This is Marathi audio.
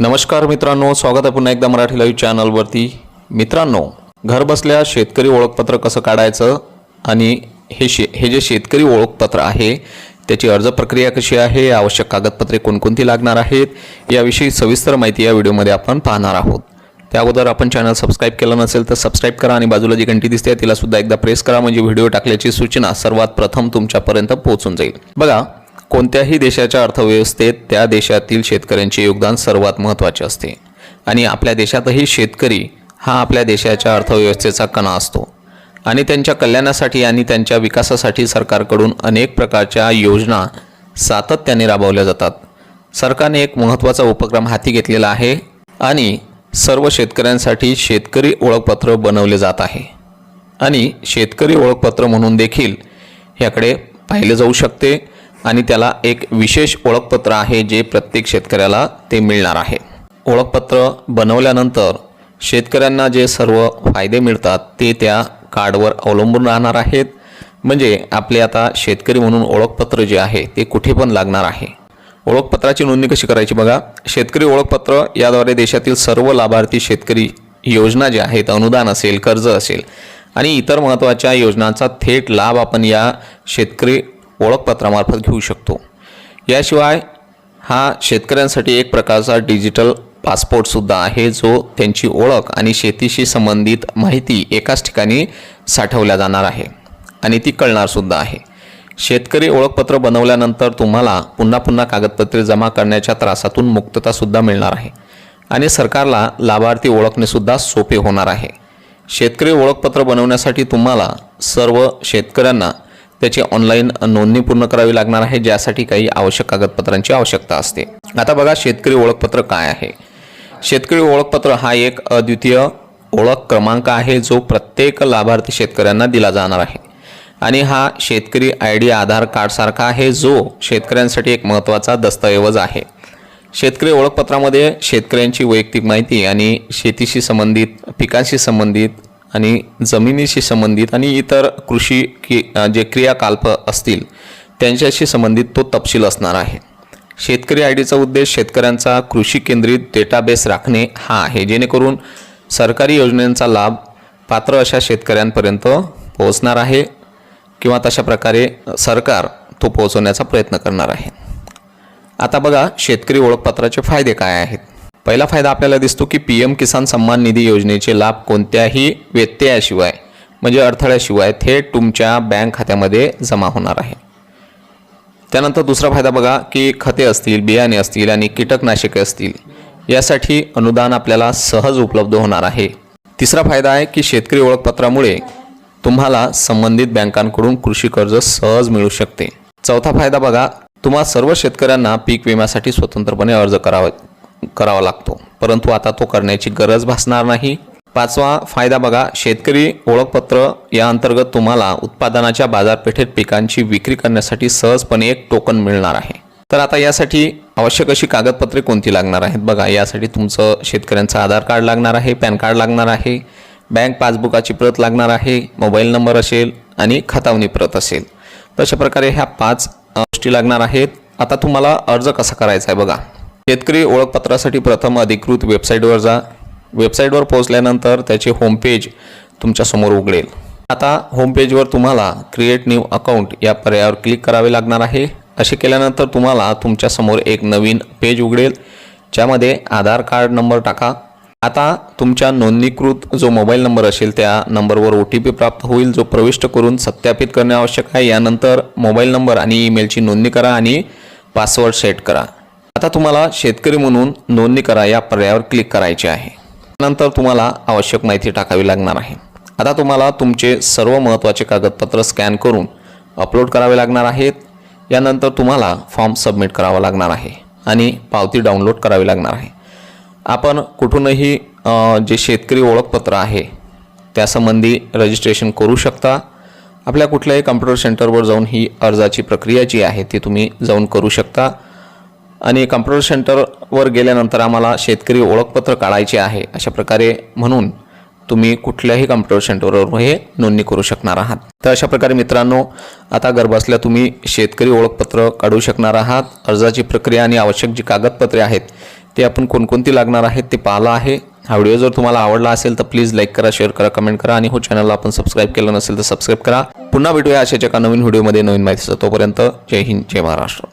नमस्कार मित्रांनो स्वागत आहे पुन्हा एकदा मराठी लाईव्ह चॅनलवरती मित्रांनो घर बसल्या शेतकरी ओळखपत्र कसं काढायचं आणि हे शे हे जे शेतकरी ओळखपत्र आहे त्याची अर्ज प्रक्रिया कशी आहे आवश्यक कागदपत्रे कोणकोणती लागणार आहेत याविषयी सविस्तर माहिती या व्हिडिओमध्ये आपण पाहणार आहोत. त्या अगोदर आपण चॅनल सबस्क्राईब केलं नसेल तर सबस्क्राईब करा आणि बाजूला जी घंटी दिसते तिला सुद्धा एकदा प्रेस करा म्हणजे व्हिडिओ टाकल्याची सूचना सर्वात प्रथम तुमच्यापर्यंत पोहोचून जाईल. बघा कोणत्याही देशाच्या अर्थव्यवस्थेत त्या देशातील शेतकऱ्यांचे योगदान सर्वात महत्त्वाचे असते. आणि आपल्या देशातही शेतकरी हा आपल्या देशाच्या अर्थव्यवस्थेचा कणा असतो. आणि त्यांच्या कल्याणासाठी आणि त्यांच्या विकासासाठी सरकारकडून अनेक प्रकारच्या योजना सातत्याने राबवल्या जातात. सरकारने एक महत्त्वाचा उपक्रम हाती घेतलेला आहे आणि सर्व शेतकऱ्यांसाठी शेतकरी ओळखपत्र बनवले जात आहे. आणि शेतकरी ओळखपत्र म्हणून देखील ह्याकडे पाहिले जाऊ शकते. आणि त्याला एक विशेष ओळखपत्र आहे जे प्रत्येक शेतकऱ्याला ते मिळणार आहे. ओळखपत्र बनवल्यानंतर शेतकऱ्यांना जे सर्व फायदे मिळतात ते त्या कार्डवर अवलंबून राहणार आहेत. म्हणजे आपले आता शेतकरी म्हणून ओळखपत्र जे आहे ते कुठे पण लागणार आहे. ओळखपत्राची नोंदणी कशी करायची बघा. शेतकरी ओळखपत्र याद्वारे देशातील सर्व लाभार्थी शेतकरी योजना ज्या आहेत अनुदान असेल कर्ज असेल आणि इतर महत्त्वाच्या योजनांचा थेट लाभ आपण या शेतकरी ओळखपत्रामार्फत घेऊ शकतो. याशिवाय हा शेतकऱ्यांसाठी एक प्रकारचा डिजिटल पासपोर्टसुद्धा आहे जो त्यांची ओळख आणि शेतीशी संबंधित माहिती एकाच ठिकाणी साठवल्या जाणार आहे आणि ती कळणारसुद्धा आहे. शेतकरी ओळखपत्र बनवल्यानंतर तुम्हाला पुन्हा पुन्हा कागदपत्रे जमा करण्याच्या त्रासातून मुक्ततासुद्धा मिळणार आहे आणि सरकारला लाभार्थी ओळखणेसुद्धा सोपे होणार आहे. शेतकरी ओळखपत्र बनवण्यासाठी तुम्हाला सर्व शेतकऱ्यांना त्याची ऑनलाईन नोंदणी पूर्ण करावी लागणार आहे ज्यासाठी काही आवश्यक कागदपत्रांची आवश्यकता असते. आता बघा शेतकरी ओळखपत्र काय आहे? शेतकरी ओळखपत्र हा एक अद्वितीय ओळख क्रमांक आहे जो प्रत्येक लाभार्थी शेतकऱ्यांना दिला जाणार आहे. आणि हा शेतकरी आय डी आधार कार्डसारखा आहे जो शेतकऱ्यांसाठी एक महत्त्वाचा दस्तऐवज आहे. शेतकरी ओळखपत्रामध्ये शेतकऱ्यांची वैयक्तिक माहिती आणि शेतीशी संबंधित पिकांशी संबंधित आणि जमिनीशी संबंधित आणि इतर कृषी की जे क्रियाकल्प असतील त्यांच्याशी संबंधित तो तपशील असणार आहे. शेतकरी आय डीचा उद्देश शेतकऱ्यांचा कृषी केंद्रित डेटाबेस राखणे हा आहे. जेणेकरून सरकारी योजनेचा लाभ पात्र अशा शेतकऱ्यांपर्यंत पोहोचणार आहे किंवा तशा प्रकारे सरकार तो पोहोचवण्याचा प्रयत्न करणार आहे. आता बघा शेतकरी ओळखपत्राचे फायदे काय आहेत. पहिला फायदा आपल्याला दिसतो की पी एम किसान सन्मान निधी योजनेचे लाभ कोणत्याही व्यत्ययाशिवाय म्हणजे अडथळ्याशिवाय थेट तुमच्या बँक खात्यामध्ये जमा होणार आहे. त्यानंतर दुसरा फायदा बघा की खते असतील बियाणे असतील आणि कीटकनाशके असतील यासाठी अनुदान आपल्याला सहज उपलब्ध होणार आहे. तिसरा फायदा आहे की शेतकरी ओळखपत्रामुळे तुम्हाला संबंधित बँकांकडून कृषी कर्ज सहज मिळू शकते. चौथा फायदा बघा तुम्हा सर्व शेतकऱ्यांना पीक विम्यासाठी स्वतंत्रपणे अर्ज करावा करावा लागतो. परंतु आता तो करण्याची गरज भासणार नाही. पाचवा फायदा बघा शेतकरी ओळखपत्र या अंतर्गत तुम्हाला उत्पादनाच्या बाजारपेठेत पिकांची विक्री करण्यासाठी सहजपणे एक टोकन मिळणार आहे. तर आता यासाठी आवश्यक अशी कागदपत्रे कोणती लागणार आहेत बघा. यासाठी तुमचं शेतकऱ्यांचं आधार कार्ड लागणार आहे पॅन कार्ड लागणार आहे बँक पासबुकाची प्रत लागणार आहे मोबाईल नंबर असेल आणि खतावणी प्रत असेल. तशा प्रकारे ह्या पाच गोष्टी लागणार आहेत. आता तुम्हाला अर्ज कसा करायचा आहे बघा. शेतकरी ओळखपत्रासाठी प्रथम अधिकृत वेबसाईटवर जा. वेबसाईटवर पोहोचल्यानंतर त्याचे होमपेज तुमच्यासमोर उघडेल. आता होमपेजवर तुम्हाला क्रिएट न्यू अकाउंट या पर्यायावर क्लिक करावे लागणार आहे. असे केल्यानंतर तुम्हाला तुमच्यासमोर एक नवीन पेज उघडेल. ज्यामध्ये आधार कार्ड नंबर टाका. आता तुमच्या नोंदणीकृत जो मोबाईल नंबर असेल त्या नंबरवर ओ टी पी प्राप्त होईल जो प्रविष्ट करून सत्यापित करणे आवश्यक आहे. यानंतर मोबाईल नंबर आणि ईमेलची नोंदणी करा आणि पासवर्ड सेट करा. आता तुम्हाला शेतकरी म्हणून नोंदणी करा या पर्यायावर क्लिक करायचे आहे. नंतर तुम्हाला आवश्यक माहिती टाकावी लागणार आहे. आता तुम्हाला तुमचे सर्व महत्त्वाचे कागदपत्र स्कॅन करून अपलोड करावे लागणार आहेत. यानंतर तुम्हाला फॉर्म सबमिट करावा लागणार आहे आणि पावती डाउनलोड करावी लागणार आहे. आपण कुठूनही जे शेतकरी ओळखपत्र आहे त्यासंबंधी रजिस्ट्रेशन करू शकता. आपल्या कुठल्याही कम्प्युटर सेंटरवर जाऊन ही अर्जाची प्रक्रिया जी आहे ती तुम्ही जाऊन करू शकता. आणि कम्प्युटर सेंटरवर गेल्यानंतर आम्हाला शेतकरी ओळखपत्र काढायचे आहे अशा प्रकारे म्हणून तुम्ही कुठल्याही कम्प्युटर सेंटरवर हे नोंदणी करू शकणार आहात. तर अशा प्रकारे मित्रांनो आता घरबसल्या तुम्ही शेतकरी ओळखपत्र काढू शकणार आहात. अर्जाची प्रक्रिया आणि आवश्यक जी कागदपत्रे आहेत ते आपण कोणकोणती लागणार आहेत ते पाहिलं आहे. हा व्हिडिओ जर तुम्हाला आवडला असेल तर प्लीज लाईक करा शेअर करा कमेंट करा आणि हो चॅनलला आपण सबस्क्राईब केलं नसेल तर सबस्क्राईब करा. पुन्हा भेटूया अशाच एका नवीन व्हिडिओमध्ये नवीन माहितीचं तोपर्यंत जय हिंद जय महाराष्ट्र.